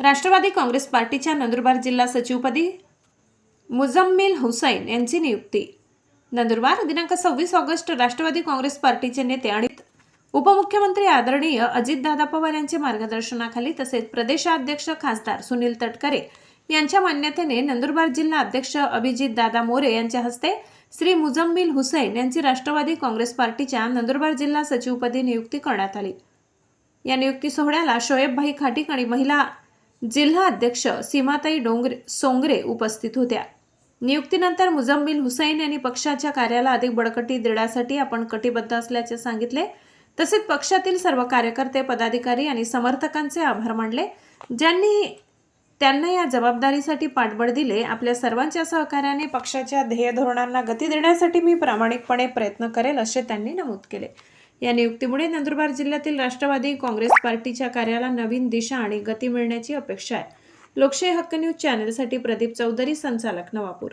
राष्ट्रवादी काँग्रेस पार्टीच्या नंदुरबार जिल्हा सचिवपदी मुजम्मिल हुसैन यांची नियुक्ती. नंदुरबार दिनांक सव्वीस ऑगस्ट राष्ट्रवादी काँग्रेस पार्टीचे नेते आणि उपमुख्यमंत्री आदरणीय अजितदादा पवार यांच्या मार्गदर्शनाखाली तसेच प्रदेशाध्यक्ष खासदार सुनील तटकरे यांच्या मान्यतेने नंदुरबार जिल्हा अध्यक्ष अभिजित दादा मोरे यांच्या हस्ते श्री मुजम्मिल हुसैन यांची राष्ट्रवादी काँग्रेस पार्टीच्या नंदुरबार जिल्हा सचिवपदी नियुक्ती करण्यात आली. या नियुक्ती सोहळ्याला शोएबभाई खाटीक आणि महिला जिल्हा अध्यक्ष सीमाताई डोंगरे सोंगरे उपस्थित होत्या. नियुक्तीनंतर मुजम्मिल हुसैन यांनी पक्षाच्या कार्याला अधिक बळकटी देण्यासाठी आपण कटिबद्ध असल्याचे सांगितले. तसेच पक्षातील सर्व कार्यकर्ते पदाधिकारी आणि समर्थकांचे आभार मानले. ज्यांनी त्यांना या जबाबदारीसाठी पाठबळ दिले आपल्या सर्वांच्या सहकार्याने पक्षाच्या ध्येय धोरणांना गती देण्यासाठी मी प्रामाणिकपणे प्रयत्न करेल असे त्यांनी नमूद केले. या नियुक्तीमुळे नंदुरबार जिल्ह्यातील राष्ट्रवादी काँग्रेस पार्टीच्या कार्याला नवीन दिशा आणि गती मिळण्याची अपेक्षा आहे. लोकशाही हक्क न्यूज चॅनलसाठी प्रदीप चौधरी संचालक नवापूर.